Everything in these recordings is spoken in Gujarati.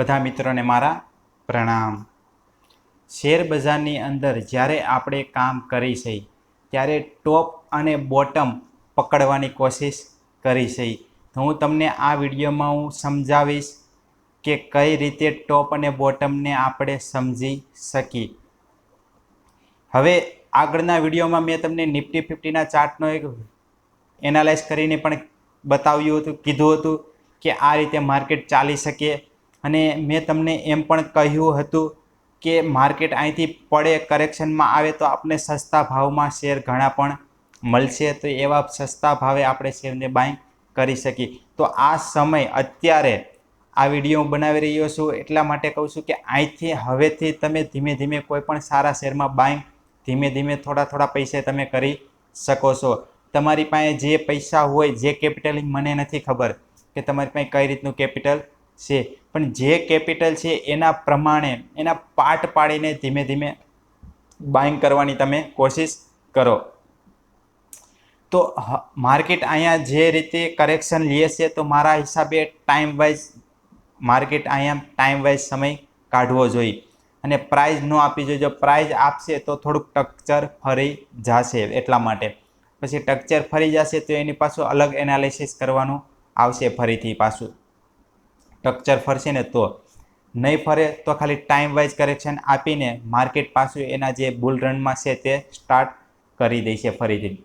બધા મિત્રોને મારા પ્રણામ. શેર બજારની અંદર જ્યારે આપણે કામ કરી છે, ત્યારે ટોપ અને બોટમ પકડવાની કોશિશ કરી છે. હું તમને આ વિડીયોમાં હું સમજાવીશ કે કઈ રીતે ટોપ અને બોટમને આપણે સમજી શકી હવે આગળના વિડીયોમાં મેં તમને નિફ્ટી ફિફ્ટીના ચાર્ટનો એક એનાલાઇઝ કરીને પણ બતાવ્યું હતું, કીધું હતું કે આ રીતે માર્કેટ ચાલી શકે અને મેં તમને એમ પણ કહ્યું હતું કે માર્કેટ અહીંથી પડે કરેક્શનમાં આવે તો આપણે સસ્તા ભાવમાં શેર ઘણા પણ મળશે. તો એવા સસ્તા ભાવે આપણે શેરને બાય કરી શકીએ. તો આ સમય અત્યારે આ વીડિયો હું બનાવી રહ્યો છું. એટલા માટે કહું છું કે અહીંથી હવેથી તમે ધીમે ધીમે કોઈ પણ સારા શેરમાં બાય ધીમે ધીમે થોડા થોડા પૈસે તમે કરી શકો છો. તમારી પાસે જે પૈસા હોય, જે કેપિટલ મને નથી ખબર કે તમારી પાસે કઈ રીતનું કેપિટલ છે. પણ જે કેપિટલ છે એના પ્રમાણે, એના પાર્ટ પાડીને ધીમે ધીમે બાઇંગ કરવાની તમે કોશિશ કરો. તો માર્કેટ અહીંયા જે રીતે કરેક્શન લે છે, તો મારા હિસાબે ટાઈમ વાઇઝ માર્કેટ અહીંયા ટાઈમ વાઇઝ સમય કાઢવો જોઈએ. અને પ્રાઇઝ ન આપવી જોઈએ. જો પ્રાઇઝ આપશે, તો થોડુંક ટક્ચર ફરી જશે એટલા માટે. પછી ટક્ચર ફરી જશે, તો એની પાછું અલગ એનાલિસિસ કરવાનું આવશે ફરીથી પાછું. ટક્ચર ફરશે ને તો. નહીં ફરે તો ખાલી ટાઈમ વાઇઝ કરેક્શન આપીને માર્કેટ પાછું એના જે બુલ રનમાં છે તે સ્ટાર્ટ કરી દેશે ફરીથી.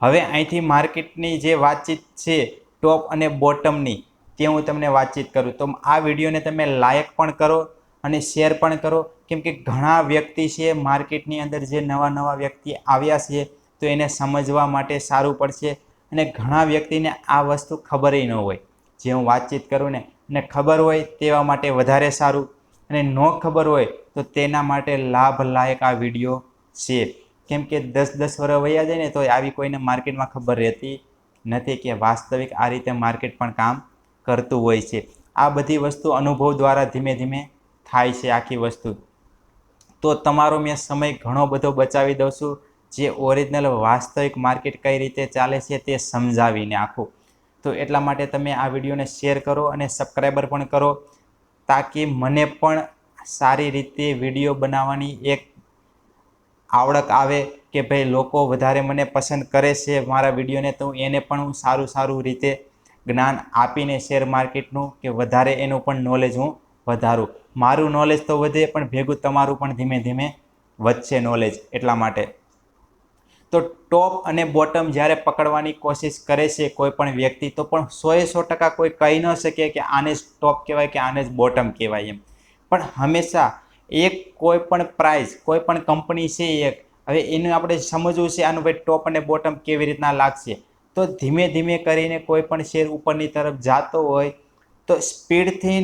હવે અહીંથી માર્કેટની જે વાતચીત છે ટોપ અને બોટમની તે હું તમને વાતચીત કરું. તો આ વિડીયોને તમે લાયક પણ કરો અને શેર પણ કરો. કેમ કે ઘણા વ્યક્તિ છે માર્કેટની અંદર જે નવા નવા વ્યક્તિ આવ્યા છે, તો એને સમજવા માટે સારું પડશે અને ઘણા વ્યક્તિને આ વસ્તુ ખબર ન હોય. જે હું વાતચીત કરું ને અને ખબર હોય તેવા માટે વધારે સારું. અને ન ખબર હોય તો તેના માટે લાભલાયક આ વીડિયો છે. કેમ કે દસ દસ વર્ષ વયા જાય ને, તો આવી કોઈને માર્કેટમાં ખબર રહેતી નથી કે વાસ્તવિક આ રીતે માર્કેટ પણ કામ કરતું હોય છે. આ બધી વસ્તુ અનુભવ દ્વારા ધીમે ધીમે થાય છે આખી વસ્તુ. તો તમારો મેં સમય ઘણો બધો બચાવી દઉં છું. જે ઓરિજિનલ વાસ્તવિક માર્કેટ કઈ રીતે ચાલે છે તે સમજાવીને આખું. તો એટલા માટે તમે આ વિડીયોને શેર કરો અને સબસ્ક્રાઈબર પણ કરો તાકી મને પણ સારી રીતે વીડિયો બનાવવાની એક આવડત આવે કે ભાઈ લોકો વધારે મને પસંદ કરે છે મારા વિડીયોને, તો એને પણ હું સારું સારું રીતે જ્ઞાન આપીને શેર માર્કેટનું કે વધારે એનું પણ નોલેજ હું વધારું. મારું નોલેજ તો વધે, પણ ભેગું તમારું પણ ધીમે ધીમે વધશે નોલેજ એટલા માટે. તો ટોપ અને બોટમ જ્યારે પકડવાની કોશિશ કરે છે કોઈ પણ વ્યક્તિ, તો પણ સોએ સો ટકા કોઈ કહી ન શકે કે આને જ ટોપ કહેવાય કે આને જ બોટમ કહેવાય એમ. પણ હંમેશા એક કોઈ પણ પ્રાઇઝ કોઈ પણ કંપની છે એક, હવે એનું આપણે સમજવું છે આનું ભાઈ ટોપ અને બોટમ કેવી રીતના લાગશે. તો ધીમે ધીમે કરીને કોઈ પણ શેર ઉપરની તરફ જતો હોય, તો સ્પીડથી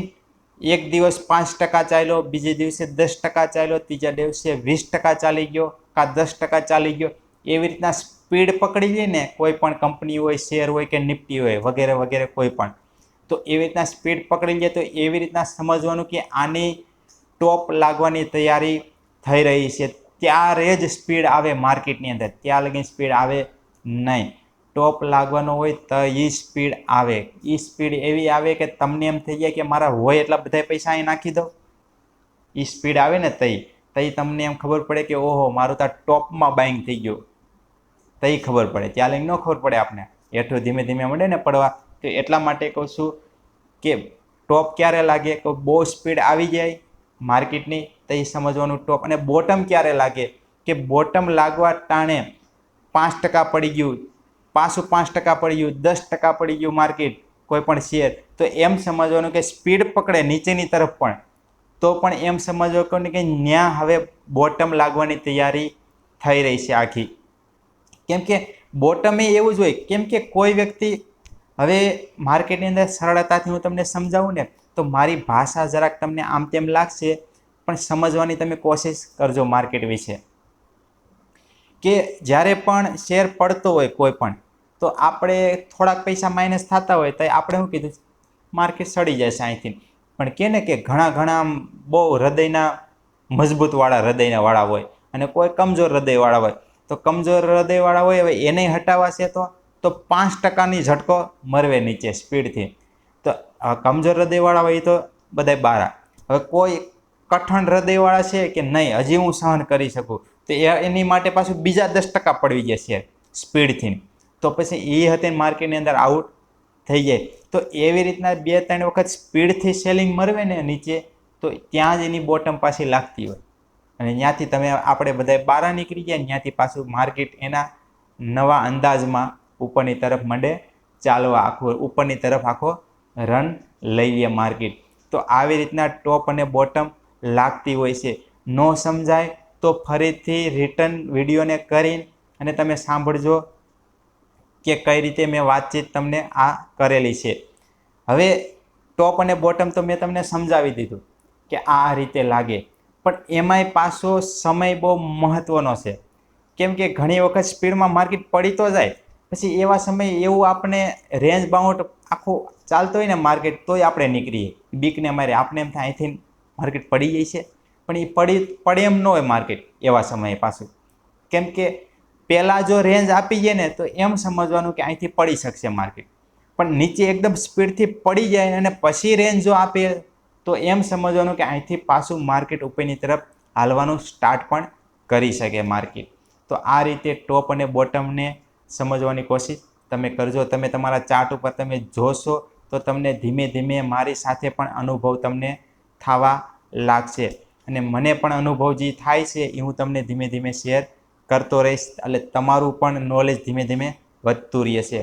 એક દિવસ પાંચ ટકા ચાલ્યો, બીજે દિવસે દસ ટકા ચાલ્યો, ત્રીજા દિવસે વીસ ટકા ચાલી ગયો, કાં દસ ટકા ચાલી ગયો એવી રીતના સ્પીડ પકડી લે ને, કોઈ પણ કંપની હોય શેર હોય કે નિફ્ટી હોય, વગેરે વગેરે કોઈ પણ, તો એવી રીતના સ્પીડ પકડી લે તો એવી રીતના સમજવાનું કે આની ટોપ લાગવાની તૈયારી થઈ રહી છે. ત્યારે જ સ્પીડ આવે માર્કેટની અંદર, ત્યાં લગી સ્પીડ આવે નહીં. ટોપ લાગવાનો હોય તો એ સ્પીડ આવે. એ સ્પીડ એવી આવે કે તમને એમ થઈ જાય કે મારા હોય એટલા બધા પૈસા અહીં નાખી દો એ સ્પીડ આવે ને તઈ. તઈ તમને એમ ખબર પડે કે ઓહો, મારું તો ટોપમાં બાઇંગ થઈ ગયું. તઈ ખબર પડે. ત્યાં લઈને ન ખબર પડે આપણે હેઠું ધીમે ધીમે મળે ને પડવા. તો એટલા માટે કહું છું કે ટોપ ક્યારે લાગે? કે બહુ સ્પીડ આવી જાય માર્કેટની, તો એ સમજવાનું ટોપ. અને બોટમ ક્યારે લાગે? કે બોટમ લાગવા ટાણે પાંચ ટકા પડી ગયું, પાછું પાંચ ટકા પડી ગયું, દસ ટકા પડી ગયું માર્કેટ, કોઈ પણ શેર. તો એમ સમજવાનું કે સ્પીડ પકડે નીચેની તરફ પણ. તો પણ એમ સમજવાનું કે ત્યાં હવે બોટમ લાગવાની તૈયારી થઈ રહી છે આખી. કેમ કે બોટમે એવું જ હોય, કેમ કે કોઈ વ્યક્તિ હવે માર્કેટની અંદર સરળતાથી હું તમને સમજાવું ને, તો મારી ભાષા જરાક તમને આમ તેમ લાગશે, પણ સમજવાની તમે કોશિશ કરજો માર્કેટ વિશે. કે જ્યારે પણ શેર પડતો હોય કોઈ પણ, તો આપણે થોડાક પૈસા માઇનસ થતા હોય તો આપણે શું કીધું? માર્કેટ સડી જશે અહીંથી. પણ કે ને કે ઘણા ઘણા બહુ હૃદયના મજબૂતવાળા, હૃદયના વાળા હોય અને કોઈ કમજોર હૃદયવાળા હોય. તો કમજોર હૃદયવાળા હોય, હવે એને હટાવવા તો? તો પાંચ ટકાની ઝટકો મરવે નીચે સ્પીડથી. તો કમજોર હૃદયવાળા હોય તો બધાય બારા. હવે કોઈ કઠણ હૃદયવાળા છે કે નહીં, હજી હું સહન કરી શકું? તો એ એની માટે પાછું બીજા દસ ટકા પડવી જાય છે સ્પીડથી. તો પછી એ હતી માર્કેટની અંદર આઉટ થઈ જાય. તો એવી રીતના બે ત્રણ વખત સ્પીડથી સેલિંગ મરવે ને નીચે, તો ત્યાં જ એની બોટમ પાછી લાગતી હોય. અને ત્યાંથી તમે આપણે બધા બહાર નીકળી ગયા ત્યાંથી પાછું માર્કેટ એના નવા અંદાજમાં ઉપરની તરફ મંડે ચાલવા આખો ઉપરની તરફ આખો રન લઈએ માર્કેટ. તો આવી રીતના ટોપ અને બોટમ લાગતી હોય છે. ન સમજાય તો ફરીથી રિટર્ન વિડીયોને કરીને અને તમે સાંભળજો કે કઈ રીતે મેં વાતચીત તમને આ કરેલી છે. હવે ટોપ અને બોટમ તો મેં તમને સમજાવી દીધું કે આ રીતે લાગે. પણ એમાંય પાછો સમય બહુ મહત્ત્વનો છે. કેમ કે ઘણી વખત સ્પીડમાં માર્કેટ પડી તો જાય, પછી એવા સમયે એવું આપણે રેન્જ બાઉન્ડ આખું ચાલતો હોય ને માર્કેટ તોય આપણે નીકળીએ. બીકને મારે, આપણે એમ થાય અહીંથી માર્કેટ પડી જાય છે. પણ એ પડી, પડે એમ ન હોય માર્કેટ એવા સમયે પાછું. કેમ કે પહેલાં જો રેન્જ આપી જાય ને તો એમ સમજવાનું કે અહીંથી પડી શકશે માર્કેટ. પણ નીચે એકદમ સ્પીડથી પડી જાય અને પછી રેન્જ જો આપે તો એમ સમજવાનું કે અહીંથી પાછું માર્કેટ ઉપરની તરફ હાલવાનું સ્ટાર્ટ પણ કરી શકે માર્કેટ તો આ રીતે ટોપ અને બોટમને સમજવાની કોશિશ તમે કરજો. તમે તમારા ચાર્ટ ઉપર તમે જોશો તો તમને ધીમે ધીમે મારી સાથે પણ અનુભવ તમને થવા લાગશે. અને મને પણ અનુભવ જે થાય છે એ હું તમને ધીમે ધીમે શેર કરતો રહીશ. એટલે તમારું પણ નોલેજ ધીમે ધીમે વધતું રહેશે.